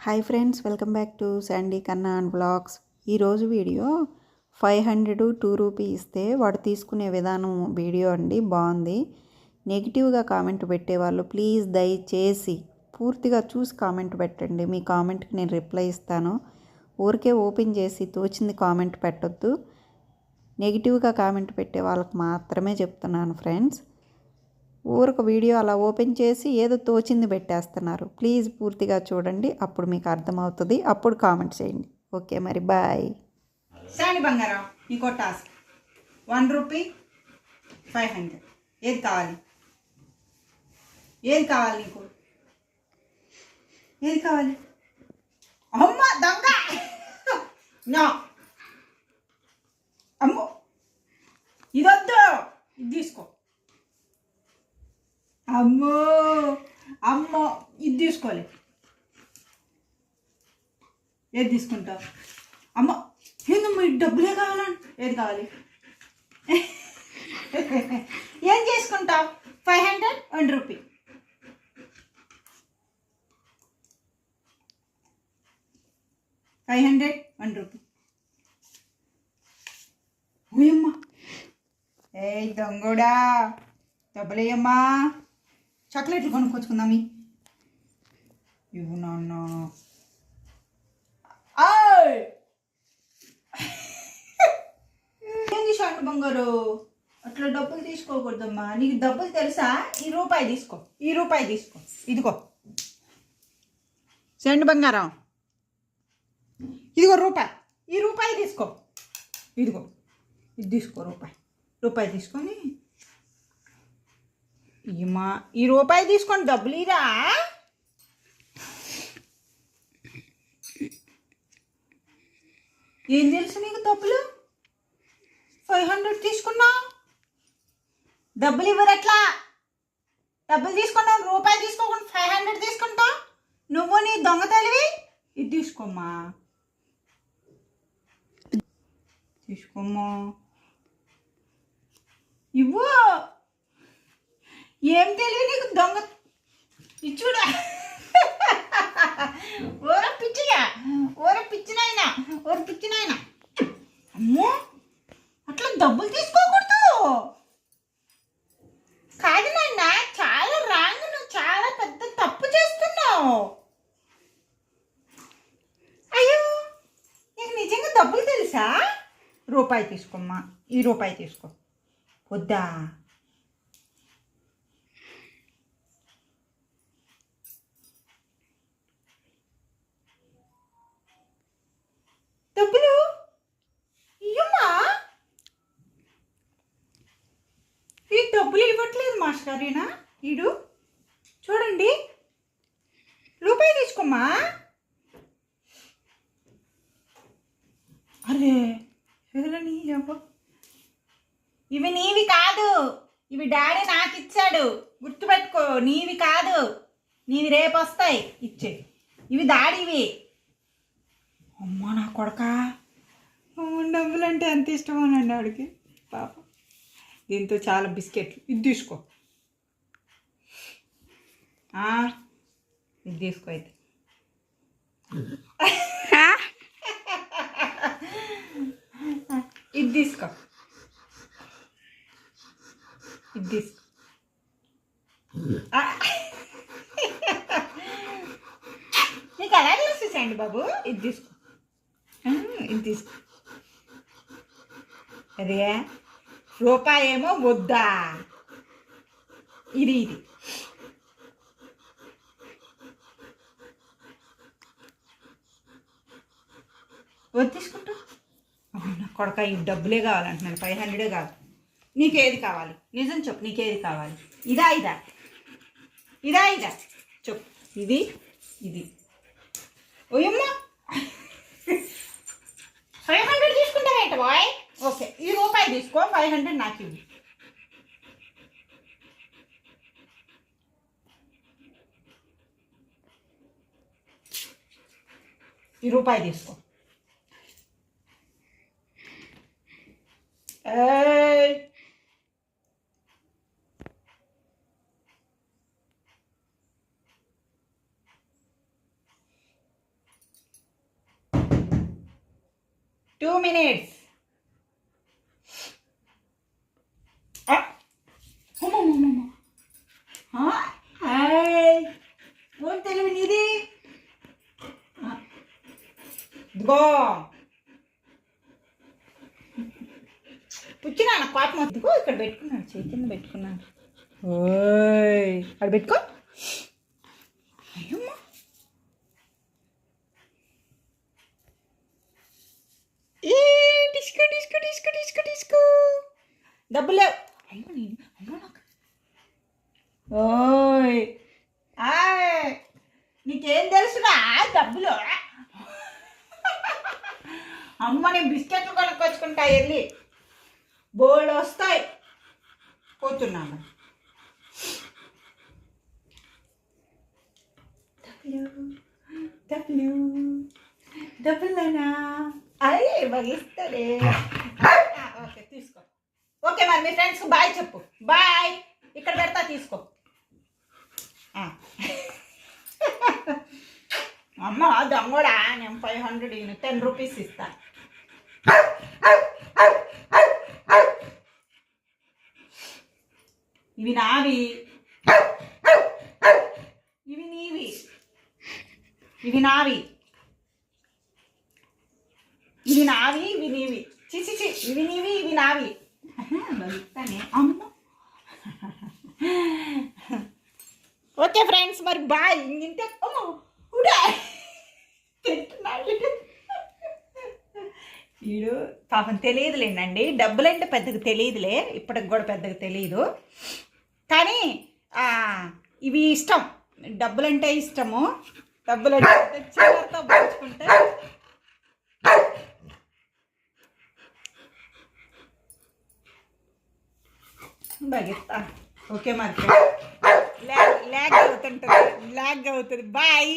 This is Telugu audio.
Hi friends welcome back to Sandy Kanna and blogs ఈరోజు video five hundred two rupee ఇస్తే వాడు తీసుకునే విధానం వీడియో అండి బాగుంది. నెగిటివ్గా కామెంట్ పెట్టేవాళ్ళు ప్లీజ్ దయచేసి పూర్తిగా చూసి కామెంట్ పెట్టండి మీ కామెంట్కి నేను రిప్లై ఇస్తాను. ఊరికే ఓపెన్ చేసి తోచింది కామెంట్ పెట్టొద్దు. నెగిటివ్గా కామెంట్ పెట్టే వాళ్ళకి మాత్రమే చెప్తున్నాను ఫ్రెండ్స్. ఊరొక వీడియో అలా ఓపెన్ చేసి ఏదో తోచింది పెట్టేస్తున్నారు. ప్లీజ్ పూర్తిగా చూడండి అప్పుడు మీకు అర్థమవుతుంది. అప్పుడు కామెంట్ చేయండి. ఓకే మరి బాయ్. శాండి బంగారం నీకో task one rupee five hundred. ఏది కావాలి? ఏది కావాలి నీకు? ఏది కావాలి? అమ్మ దొంగ! నా! అమ్మో! ఇదొద్దు! ఇది తీసుకో. అమ్మో! అమ్మో! ఇది తీసుకోలే ఏది తీసుకుంటావు అమ్మ! ఏందమ్మా ఈ డబ్బులే కావాలంట ఏది కావాలి? ఏం చేసుకుంటావు five hundred one rupee. Five hundred one rupee. ఓయమ్మా. ఏ దొంగోడా! డబ్బులేయమ్మా చాక్లెట్లు కొనుక్కొచ్చుకుందామి ఇవ్వు నాన్న. ఆయ్ ఏంది షాంట్ బంగారు? అట్లా డబ్బులు తీసుకోకూడదమ్మా. నీకు డబ్బులు తెలుసా? ఈ రూపాయి తీసుకో. ఈ రూపాయి తీసుకో. ఇదిగో. సెండ్ బంగారం. ఇదిగో రూపాయి. ఈ రూపాయి తీసుకో. ఇదిగో. ఇది తీసుకో రూపాయి. రూపాయి తీసుకొని ఇమ్మా ఈ రూపాయి తీసుకొని డబ్బులు ఇరా ఏం తెలుసు నీకు డబ్బులు? ఫైవ్ హండ్రెడ్ తీసుకున్నా. డబ్బులు ఇవ్వరు ఎట్లా? డబ్బులు తీసుకున్నావు రూపాయి తీసుకోకుండా ఫైవ్ హండ్రెడ్ తీసుకుంటా? నువ్వు నీ దొంగ తెలివి ఇది తీసుకోమ్మా. తీసుకోమ్మా. ఇవ్వు. ఏం తెలియ నీకు? దొంగ ఇచ్చుడా ఓర పిచ్చిగా ఓర పిచ్చినాయన ఓర పిచ్చినాయన. అమ్మో అట్లా డబ్బులు తీసుకోకూడదు. కాదు నాన్న చాలా రాంగ్ నువ్వు చాలా పెద్ద తప్పు చేస్తున్నావు. అయ్యో నీకు నిజంగా డబ్బులు తెలుసా? రూపాయి తీసుకోమ్మా ఈ రూపాయి తీసుకో. వద్దా డబ్బులు ఇయ్యమ్మా ఈ డబ్బులు ఇవ్వట్లేదు మాస్టరీనా ఇడు చూడండి. రూపాయి తీసుకోమ్మా. అరే ఎవరని ఇవి నీవి కాదు. ఇవి డాడీ నాకు ఇచ్చాడు గుర్తుపెట్టుకో నీవి కాదు. నీవి రేపు వస్తాయి ఇచ్చే. ఇవి దాడివి అమ్మ నా కొడక. డబ్బులు అంటే ఎంత ఇష్టమోనండి ఆడికి పాప. దీంతో చాలా బిస్కెట్లు. ఇది తీసుకో. ఇది తీసుకో అయితే. ఇది తీసుకో. ఇది తీసుకో. నీకు ఎలా తెలుస్తుందండి బాబు? ఇది తీసుకో. ఇది తీసుకో. అదే. రూపాయి ఏమో వద్దా ఇది ఇది. వద్దు తీసుకుంటా? అవునా కొడక ఈ డబ్బులే కావాలంటున్నాను ఫైవ్ హండ్రెడే కాదు. నీకేది కావాలి? నిజం చెప్పు నీకేది కావాలి? ఇదా ఇదా. ఇదా ఇదా. చెప్పు. ఇది ఇది. ఓయమ్మా! फाइव हंड्रेड nacule ये रुपए दे इसको। टू मिनट्स ఇదిగో. పుచ్చినా కోపం ఇదిగో ఇక్కడ పెట్టుకున్నాను చేతిని పెట్టుకున్నాను ఓయ్. అక్కడ పెట్టుకో. అయ్యమ్మా. ఏ disco disco disco disco disco. డబ్బులు లేవు. అమ్మ నేను అమ్మ నాకు ఓయ్ ఆయ్ నీకేం తెలుసునా డబ్బులు అమ్మ నేను బిస్కెట్లు కొనుక్కొచ్చుకుంటా వెళ్ళి బోల్డ్ వస్తాయి. పోతున్నాను. డబ్బులు డబ్బులేనా ఇస్తాడే ఓకే తీసుకో. ఓకే మరి మీ ఫ్రెండ్స్కి బాయ్ చెప్పు. బాయ్. ఇక్కడ పెడతా తీసుకో. అమ్మ దొంగడా నేను ఫైవ్ హండ్రెడ్ టెన్ రూపీస్ ఇస్తా. ఇవి నావి. ఇవి నీవి. ఇవి నావి. ఇవి నావి ఇవి నీవి. చిచి చి ఇవి నీవి ఇవి నావి. బలుగుతానే అమ్మ ఓకే ఫ్రెండ్స్ మరి బాయ్. ఇంతే అమ్మో ఉడా తింటున్నాడు వీడు పాపం తెలియదులేండి డబ్బులంటే పెద్దగా తెలియదులే. ఇప్పటికి కూడా పెద్దగా తెలియదు కానీ ఇవి ఇష్టం. డబ్బులంటే ఇష్టము. డబ్బులంటే చిల్లరతో పోల్చుకుంటే బగిస్తా ఓకే మరి ల్యాగ్ ల్యాగ్ అవుతుంటుంది. ల్యాగ్ అవుతుంది. బాయ్.